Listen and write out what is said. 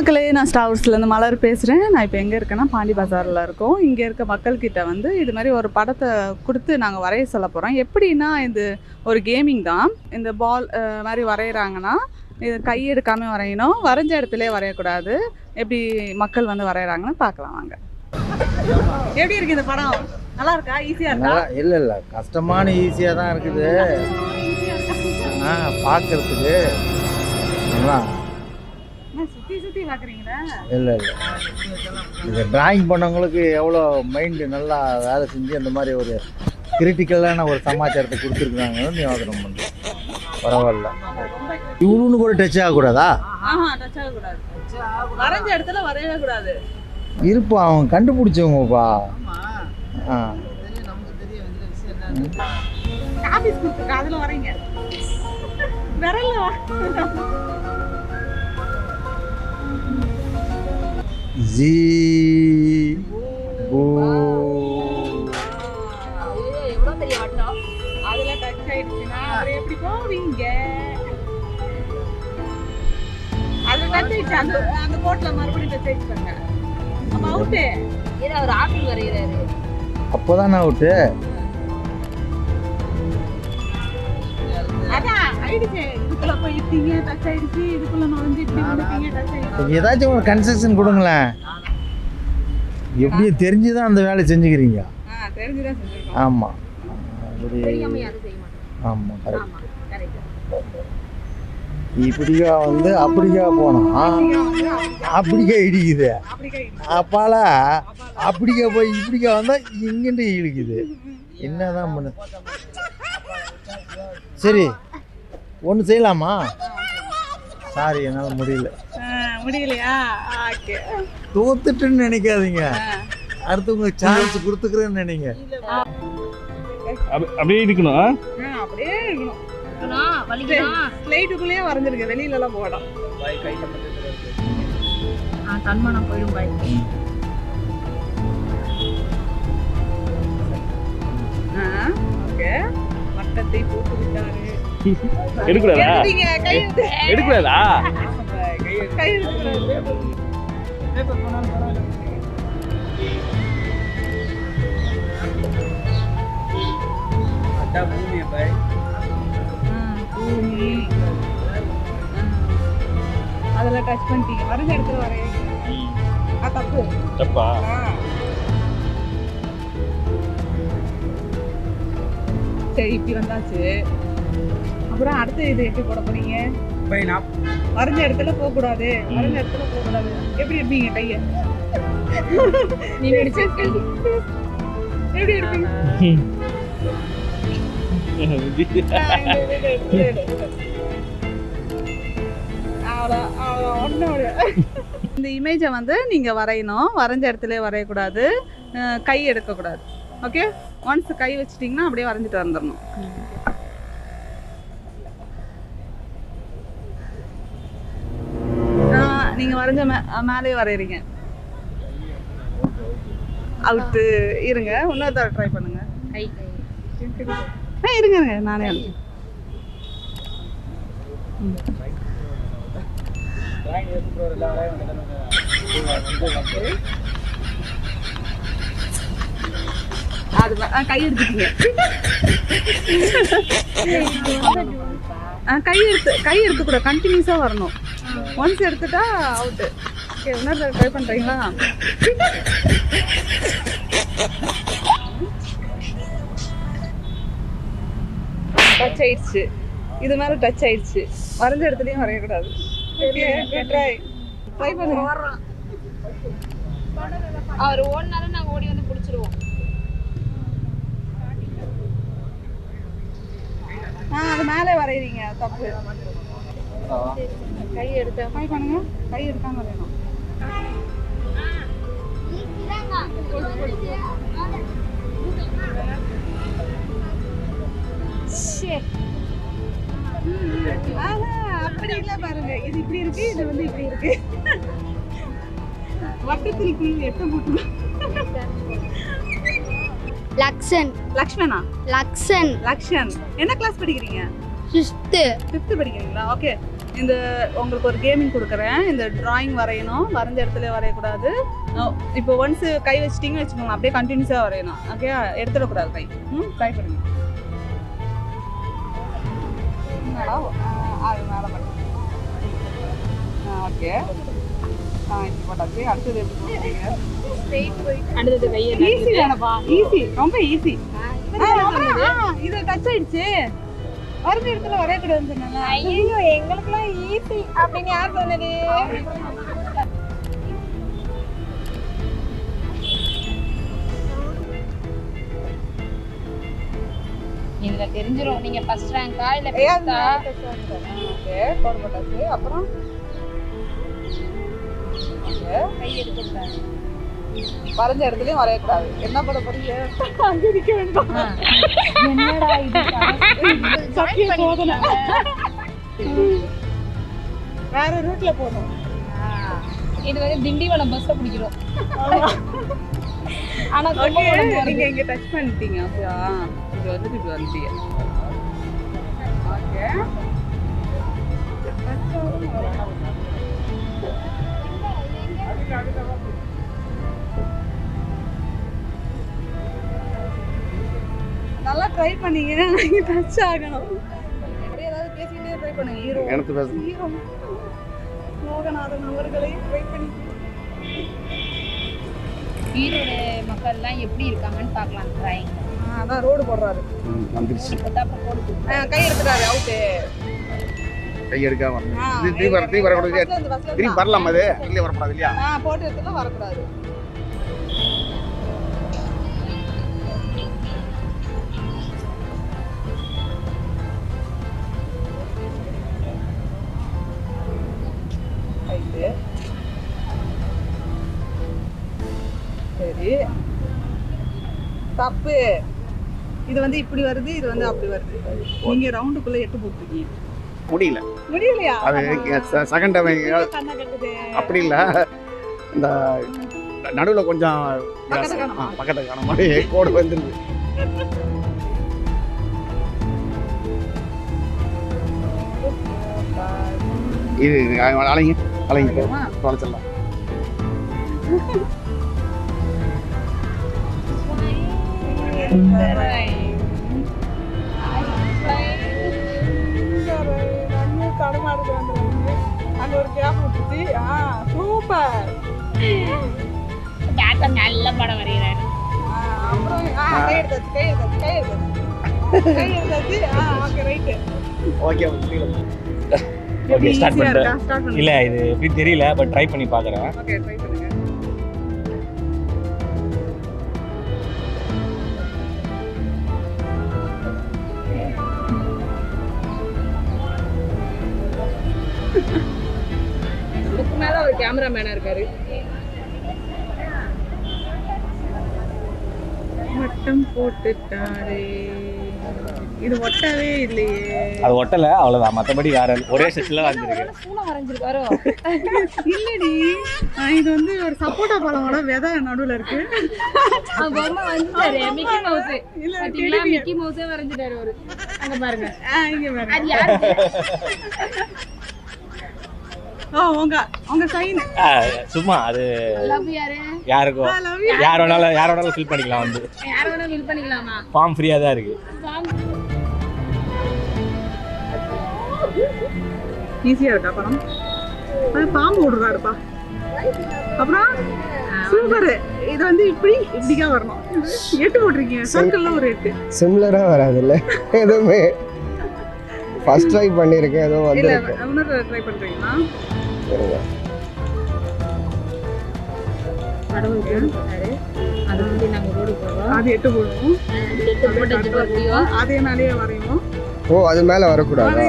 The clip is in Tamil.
மக்களே நான் ஸ்டார்ஸ்லேருந்து மலர் பேசுகிறேன் நான் இப்போ எங்கே இருக்கேன்னா பாண்டி பஜாரில் இருக்கோம். இங்கே இருக்க மக்கள்கிட்ட வந்து இது மாதிரி ஒரு படத்தை கொடுத்து நாங்கள் வரைய சொல்ல போகிறோம் எப்படின்னா இது ஒரு கேமிங் தான். இந்த பால் மாதிரி வரைகிறாங்கன்னா இது கை எடுக்காமல் வரையணும். வரைஞ்ச இடத்துல வரையக்கூடாது. எப்படி மக்கள் வந்து வரைகிறாங்கன்னு பார்க்கலாம் வாங்க. எப்படி இருக்கு இந்த படம்? நல்லா இருக்கா? ஈஸியாக இருக்கா? இல்லை இல்லை. கஷ்டமான ஈஸியாக தான் இருக்குது. ஆ பார்க்கறதுக்கு. இல்லை இல்லை. இது டிராயிங் பண்ணவங்களுக்கு எவ்வளோ மைண்டு நல்லா வேலை செஞ்சு அந்த மாதிரி ஒரு கிரிட்டிக்கலான ஒரு சமாச்சாரத்தை கொடுத்துருக்குறாங்கன்னு யோசனை பண்ணுறேன் பரவாயில்ல. இவளுன்னு கூட டச் ஆகக்கூடாதா? வரைஞ்ச இடத்துல வரையவே கூடாது. இருப்பா அவன் கண்டுபிடிச்சவங்கப்பா. ஆ. அதில் வரீங்க. விரல்ல ஜீ பூ எவ்வளோ பெரிய ஆட்டம் அதுல டச் ஆயிடுச்சுன்னா அப்புறம் எப்படி போவீங்க அதுல டச் ஆயிடுச்சு அந்த அந்த மறுபடியும் டச் ஆயிடுச்சாங்க அப்ப அவுட்டு ஏதோ அவர் ஆப்பிள் வரைகிறாரு அப்போ தானே அவுட்டு ஏதாச்சும் ஒரு கன்ஸ்ட்ரக்ஷன் கொடுங்களேன். எப்படியும் தெரிஞ்சு தான் அந்த வேலை செஞ்சுக்கிறீங்க. ஆமாம் ஆமாம் கரெக்ட் இப்படிக்கா வந்து அப்படிக்கா போனா அப்படிக்கா இடிக்குது. அப்பால அப்படிக்கா போய் இப்படிக்கா வந்தா இங்கிட்டு இழுக்குது. என்னதான் பண்ணு சரி. ஒன்று செய்யலாமா? சாரி என்னால் முடியல. முடியலையா? ஓகே. தோத்துட்டுன்னு நினைக்காதீங்க. அடுத்தவங்க சான்ஸ் கொடுத்துக்கிறேன்னு நினைங்க. அப்படி- அப்படியே இருக்கணும் ஆ? அப்படியே இருக்கணும். ஸ்லைட்டுக்குள்ளேயே வரைஞ்சிருக்கு வெளியில எல்லாம் போடும் ஆ தன்மானம் போயிடும் பாய் ஓகே. வட்டத்தை போட்டு விட்டாரு எடுக்கூடாதா எடுத்து. எடுக்கூடாதா டச் பண்ணிட்டீங்க. இடத்துல வரைய ஆ, தப்பு. தப்பா. சரி இப்படி வந்தாச்சு. அப்புறம் அடுத்து இது எப்படி போட போறீங்க? வரைஞ்ச இடத்துல போக கூடாது. வரைஞ்ச இடத்துல போக கூடாது. எப்படி இருப்பீங்க கைய? நீ நடிச்ச கை எப்படி இருப்பீங்க இந்த இமேஜை வந்து நீங்கள் வரையணும். வரைஞ்ச இடத்துல வரையக்கூடாது. கை எடுக்கக்கூடாது. ஓகே ஒன்ஸ் கை வச்சிட்டிங்கன்னா அப்படியே வரைஞ்சிட்டு வந்துடணும். நீங்கள் வரைஞ்ச மே மேலே வரைகிறீங்க அவுட்டு இருங்க. இன்னொரு தடவை ட்ரை பண்ணுங்க. ஆ இருங்க இருங்க நானே. அது கை எடுத்துட்டீங்க ஆ, கை எடுத்து கை எடுத்துக்கூட கண்டினியூஸாக வரணும். ஒன்ஸ் எடுத்துட்டா அவுட்டு ஓகே இன்னொரு ட்ரை பண்ணுறீங்களா டச் ஆயிடுச்சு. இது மேலே டச் ஆயிடுச்சு. வரைஞ்ச இடத்துலையும் வரையக்கூடாது. ஓகே ட்ரை ட்ரை பண்ணுங்க அவர் ஓடினாலும் நாங்கள் ஓடி வந்து பிடிச்சிருவோம். ஆ அது மேலே வரைகிறீங்க தப்பு. கை எடுத்த. ட்ரை பண்ணுங்க. கை எடுக்காம ஆஹா, அப்படி இல்ல பாருங்க. இது இப்படி இருக்கு இது வந்து இப்படி இருக்கு. வட்டத்தில் புள்ளி எட்ட போட்டு லக்ஷன். லக்ஷ்மணா? லக்ஷன். லக்ஷன். என்ன கிளாஸ் படிக்கிறீங்க? ஃபிஃப்த்து ஃபிஃப்த் படிக்கிறீங்களா? ஓகே இந்த உங்களுக்கு ஒரு கேமிங் கொடுக்குறேன். இந்த டிராயிங் வரையணும். வரைஞ்ச இடத்துல வரையக்கூடாது. இப்போ ஒன்ஸ் கை வச்சிட்டிங்கன்னு வச்சுக்கோங்க. அப்படியே கண்டினியூஸாக வரையணும். ஓகே எடுத்துடக்கூடாது கை. ம் ட்ரை பண்ணுங்க. ஓகே போட்டாச்சு. அடுத்தது அடுத்தது ஈஸி தானப்பா. ஈஸி ரொம்ப ஈஸி இது டச் ஆயிடுச்சு. வரைஞ்ச இடத்துல சொன்னேன்ல ஐயோ எங்களுக்குலாம் ஈஸி அப்படின்னு யார் சொன்னது? இதுல தெரிஞ்சிரும். நீங்க ஃபர்ஸ்ட் ரேங்கா இல்ல ஆயிடுச்சு. ஓகே போட போட்டாச்சு. அப்புறம்? ஓகே. கை எடுக்கக்கூடாது வரைஞ்ச இடத்துலயும் வரையக்கூடாது. என்ன பண்ண போறீங்க? அங்க நிக்க வேண்டாம் என்னடா இது சத்திய சோதனை வேற ரூட்ல போகணும். இது வந்து திண்டிவனம் பஸ்ஸை பிடிக்கிறோம். ஆனா. நீங்க இங்க டச் பண்ணிட்டீங்க அப்படியா இது வந்து இப்படி வந்துட்டீங்க ஓகே நல்லா ட்ரை பண்ணீங்க நீங்க டச் ஆகணும். அப்படியே ஏதாவது பேசிக்கிட்டே ட்ரை பண்ணுங்க. ஹீரோ. எனக்கு பேச ஹீரோ. மோகநாதன் அவர்களை ட்ரை பண்ணி ஈரோடு மக்கள்லாம் எப்படி இருக்காங்கன்னு பார்க்கலாம் டிராயிங் ஆ, அதான் ரோடு போடுறாரு. வந்துருச்சு. கை எடுத்துட்டாரு அவுட்டு கை எடுக்காம திருப்பி வர திருப்பி வரக்கூடாது திருப்பி வரலாம் அது இல்லையே வரக்கூடாது இல்லையா? ஆ போட்டு வரக்கூடாது. தப்பு இது வந்து இப்படி வருது இது வந்து அப்படி வருது. நீங்க ரவுண்டுக்குள்ள எட்டு போட்டுருக்கீங்க. முடியல. முடியலையா? அது செகண்ட் அப்படி இல்லை. இந்த நடுவில் கொஞ்சம் பக்கத்தை காண மாதிரி கோடு வந்துருது. இது அலைங்க அலைங்க. அங்க ஒரு கேப் விட்டுச்சு ஆ சூப்பர் டாக்டர் நல்ல படம் வரைகிறாரு அப்புறம் ஆ கை எடுத்தாச்சு கை எடுத்தாச்சு கை எடுத்தாச்சு கை எடுத்தாச்சு ஆ okay right okay okay start பண்ணுங்க. இல்ல இது எப்படி தெரியல பட் ட்ரை பண்ணி பார்க்கறேன் ஓகே ட்ரை பண்ணுங்க. மேல ஒரு கேமராமேனா இருக்காரு. வட்டம் போட்டுட்டாரே. இது ஒட்டவே இல்லையே. அது ஒட்டல அவ்வளவுதான். மத்தபடி வேற ஒரே செட்ல வந்திருக்கு. பூனை வரைஞ்சிருக்காரோ? இல்லடி. இது வந்து ஒரு சப்போட்டா பழமோட விதை நடுவுல இருக்கு. பொம்மை வரைஞ்சிட்டாரு. மிக்கி மவுஸ் இல்ல பாத்தீங்களா? மிக்கி மவுஸே வரைஞ்சிட்டாரு அவரு. அங்க பாருங்க. இங்க பாருங்க. அது யாரு ஓ உங்க உங்க சைன் ஆ, சும்மா அது லவ் யாரு? வேணாலும் யார் வேணாலும் ஃபில் பண்ணிக்கலாம் வந்து. யார வேணா வில் பண்ணிக்கலாமா? ஃபார்ம் ஃப்ரீயா தான் இருக்கு. ஈஸியா இருக்கா அது பாம்பு விடுறாருப்பா அப்புறம் சூப்பர் இது வந்து இப்படி இப்படிக்கா வரணும். எட்டு போட்டிருக்கீங்க. சர்க்கிள்ல ஒரு எட்டு சிம்லராக வராதுல்ல. எதுவுமே. ஃபர்ஸ்ட் ட்ரை பண்ணியிருக்கேன் எதுவும் இல்ல வந்திருக்கு. இன்னொரு ட்ரை பண்றீங்களா? கடவுளுக்கு அதை ரோடு போடுறோம் அது எட்டு போடுவோம். எட்டு போட்டு அதே வரையும் ஓ அது மேலே வரக்கூடாதா.